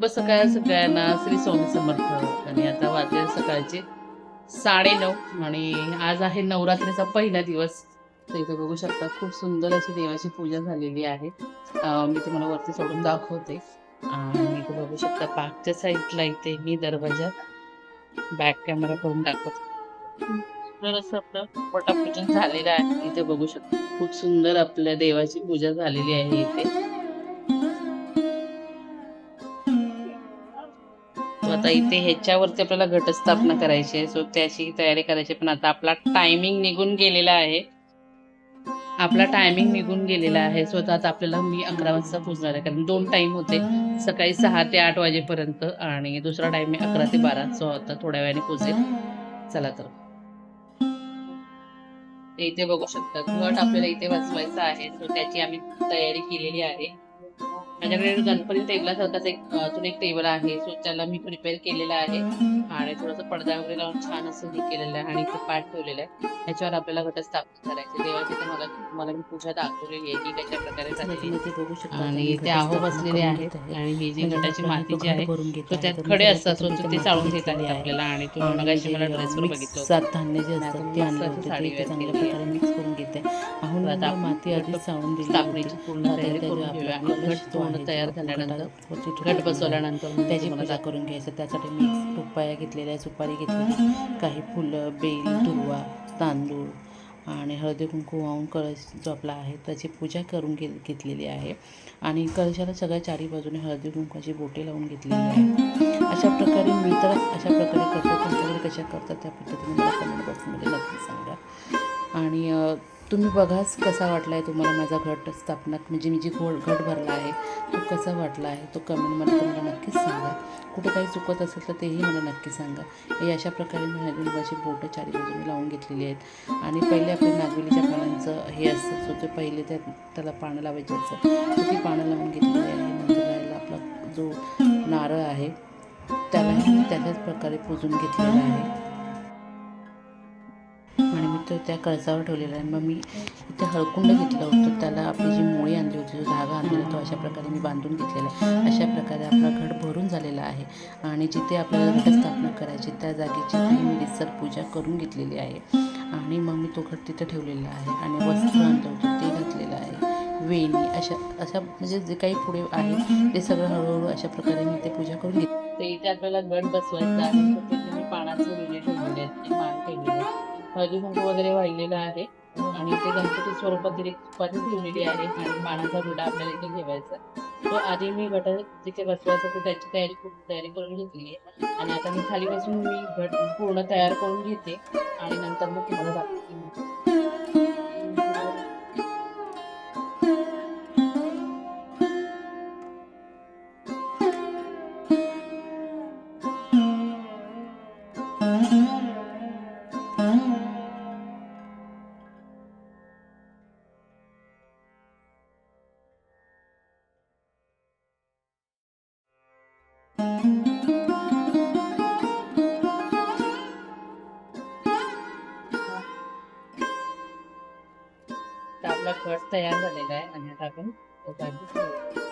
बस सकाळ सगळ्यांना श्री स्वामी समर्थ आणि आता वाजले सकाळचे साडे नऊ आणि आज आहे नवरात्रीचा पहिला दिवस. तर इथे बघू शकता खूप सुंदर अशी देवाची पूजा झालेली आहे. मी तुम्हाला वरती सोडून दाखवते. आणि इथे बघू शकता पाकच्या साईडला इथे मी दरवाजा बॅक कॅमेरा करून दाखवते. सुंदर असं आपलं पटापूजन झालेलं आहे. इथे बघू शकता खूप सुंदर आपल्या देवाची पूजा झालेली आहे इथे. आता इथे ह्याच्यावरती आपल्याला घटस्थापना करायची आहे. सो त्याची तयारी करायची आहे. पण आता आपला टायमिंग निघून गेलेला आहे. आपला टायमिंग निघून गेलेला आहे. सो आता आपल्याला मी अकरा वाजता पोहोचणार आहे. कारण दोन टाइम होते. सकाळी सहा ते आठ वाजेपर्यंत आणि दुसरा टाइम आहे अकरा ते बारा. सो आता थोड्या वेळाने पोहोचेल. चला तर. इथे बघू शकता. घट आपल्याला इथे वाचवायचा आहे. सो त्याची आम्ही तयारी केलेली आहे. माझ्याकडे गणपती टेबलासारखाच एक अजून एक टेबल आहे. सो त्याला मी प्रिपेअर केलेला आहे. आणि थोडंसं पडदा वगैरे लावून छान असं हे केलेलं आहे. आणि इथे पाठ ठेवलेला आहे. त्याच्यावर आपल्याला घटस्थापना करायची देवाची तर मला मला मी पूजा दाखवलेली आहे. की कशा प्रकारे आहे. आणि इथे आहो बसलेले आहेत. आणि ही जी घटाची माती जी आहे तो त्यात खडे असतात. सो ते चाळून घेत आहेत आपल्याला. आणि तुम्ही मगाशी मला ड्रेसवर बघितलं होतं. सात धान्य जे असतात ते आणले साडी ते चांगल्या प्रकारे मिक्स करून घेते. आपण माती आधी चाळून दिली स्थापनेची. पूर्ण तयारी करून घेऊया. आणि घट जो पूर्ण तयार झाल्यानंतर घट बसवल्यानंतर त्याची पूजा करून घ्यायचं त्यासाठी मी तुपाया घेतलेल्या आहे सुपारी घेतलेली काही फुलं बेल दुर्वा तांदूळ आणि हळदी कुंकू वाहून कळश जो आपला आहे. त्याची पूजा करून घे घेतलेली आहे. आणि कळशाला सगळ्या चारी बाजूने हळदी कुंकाची बोटे लावून घेतलेली आहे. अशा प्रकारे मी तर अशा प्रकारे करते. तुमच्याकडे कशा करतात त्या पद्धतीने मला कमेंट बॉक्समध्ये नक्की सांगा. आणि तुम्ही बघाच कसा वाटला आहे तुम्हाला माझा घट स्थापना म्हणजे मी जी घोळ घट भरला आहे तो कसा वाटला आहे? तो कमेंटमध्ये तुम्हाला नक्कीच सांगा. कुठं काही चुकत असेल तर तेही मला नक्की सांगा. हे अशा प्रकारे मी हळदीबाची बोटं चारी बाजूने लावून घेतलेली आहेत. आणि पहिले आपल्या नागवेलीच्या पानांचं हे असतं सो ते पहिले त्या त्याला पानं लावायचं असतं तर ती पानं लावून घेतलेली आहे? नंतर राहिला आपला जो नारळ आहे त्यालाही त्याच्याच प्रकारे पुजून घेतलेला आहे. तो त्या कळसावर ठेवलेला आहे. मग मी इथे हळकुंड घेतलं होतं. त्याला आपली जी मोळी आणली होती जो धागा आणलेला तो अशा प्रकारे मी बांधून घेतलेला आहे. अशा प्रकारे आपला घट भरून झालेला आहे. आणि जिथे आपल्याला घटस्थापना करायची त्या जागेची काही मी रितसर पूजा करून घेतलेली आहे. आणि मग मी तो घट तिथं ठेवलेला आहे. आणि वस्त्र आणलं होतं ते घातलेलं आहे. वेणी अशा अशा म्हणजे जे काही पुढे आहे ते सगळं हळूहळू अशा प्रकारे मी ते पूजा करून घेतली. ते इथे आपल्याला गट बसवायचा आहे. तिथे मी पानाचं विणे ठेवलेले आहेत ते मान ठेवलेले हळदी कुंकू वगैरे वाहिलेलं आहे. आणि ते गणपती स्वरूपात तिथे सुपारी ठेवलेली आहे. आणि पानाचा रुडा आपल्याला इथे ठेवायचा तो आधी मी गट जिथे बसवायचं तर त्याची तयारी खूप तयारी करून घेतली आहे. आणि आता मी खाली बसून मी घट पूर्ण तयार करून घेते. आणि नंतर मग तुम्हाला दाखवते. तयार झालेला आहे आणि आता आपण तो जागी ठेवूया.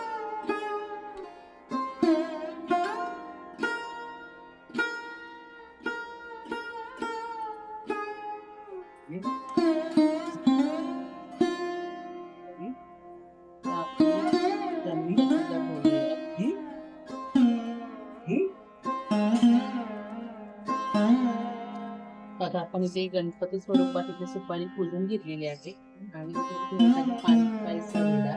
तर आपण जमिनीत पूजा ठेवलेली आहे. आता आपण इथे गणपती स्वरूपात इथे सुपारी पूजून घेतलेली आहे आणि इथे थोडंसं पाणी पायसा विडा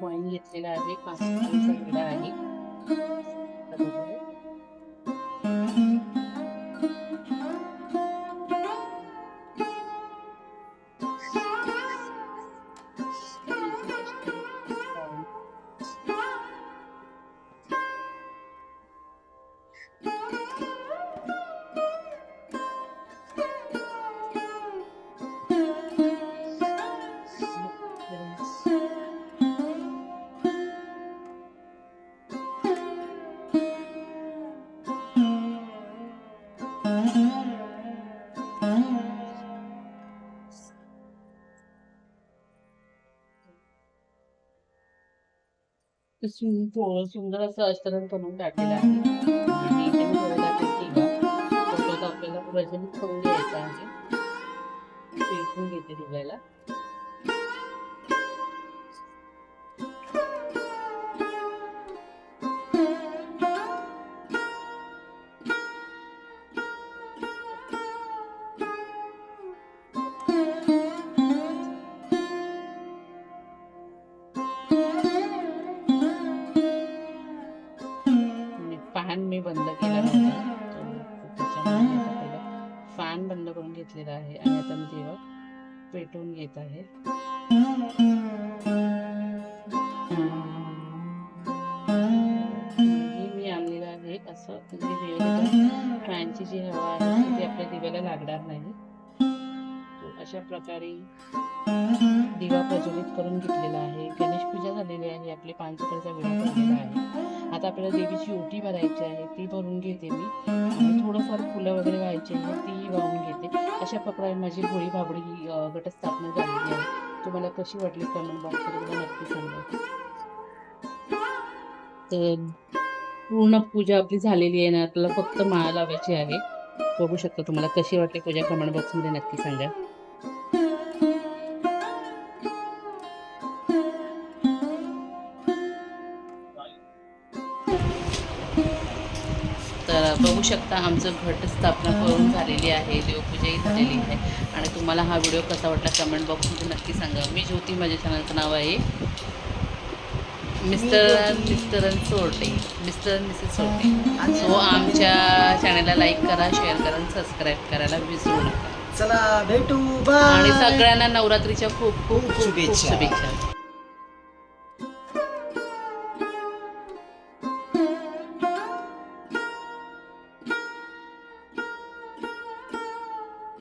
कॉईन घेतलेला आहे पाच सुंदर असं अष्टरंग बनवून टाकलेलं आहे. आणि आपल्याला प्रज्वलित करून घ्यायचं आहे घेते दिवायला फॅन मी बंद केला नव्हता. फॅन बंद करून घेतलेला आहे. आणि आता मी तेव्हा पेटवून घेत आहे. हे मी आणलेलं आहे. असं म्हणजे फॅनची जी हवा आहे ती आपल्या दिव्याला लागणार नाही. तो अशा प्रकारे दिवा प्रज्वलित करून घेतलेला आहे. गणेश पूजा झालेली आहे. आपली पानसुपारीचा वेळ आता आपल्याला देवीची ओटी भरायची आहे ती भरून घेते मी. आणि थोडंफार फुलं वगैरे व्हायची आहे ती वाहून घेते. अशा प्रकारे माझी होळी भाबडी गटस्थापना घटस्थापना झालेली आहे. तुम्हाला कशी वाटली कमेंट बॉक्समध्ये नक्की सांगा. तर पूर्ण पूजा आपली झालेली आहे ना आपल्याला फक्त माळा लावायची आहे. बघू शकता तुम्हाला कशी वाटली पूजा कमेंट बॉक्समध्ये नक्की सांगा. बघू शकता आमचं घटस्थापना करून झालेली आहे देवपूजाही झालेली आहे. आणि तुम्हाला हा व्हिडिओ कसा वाटला कमेंट बॉक्समध्ये नक्की सांगा. मी ज्योती माझ्या चॅनलचं नाव आहे mister mister Sorte mister missus Sorte. So आमच्या चॅनलला लाईक करा शेअर करा आणि सबस्क्राईब करायला विसरू नका. चला भेटू. आणि बाय सगळ्यांना नवरात्रीच्या खूप खूप खूप खूप शुभेच्छा. शुभेच्छा.